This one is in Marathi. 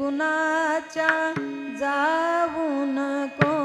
कुणाच्या जाऊ नको.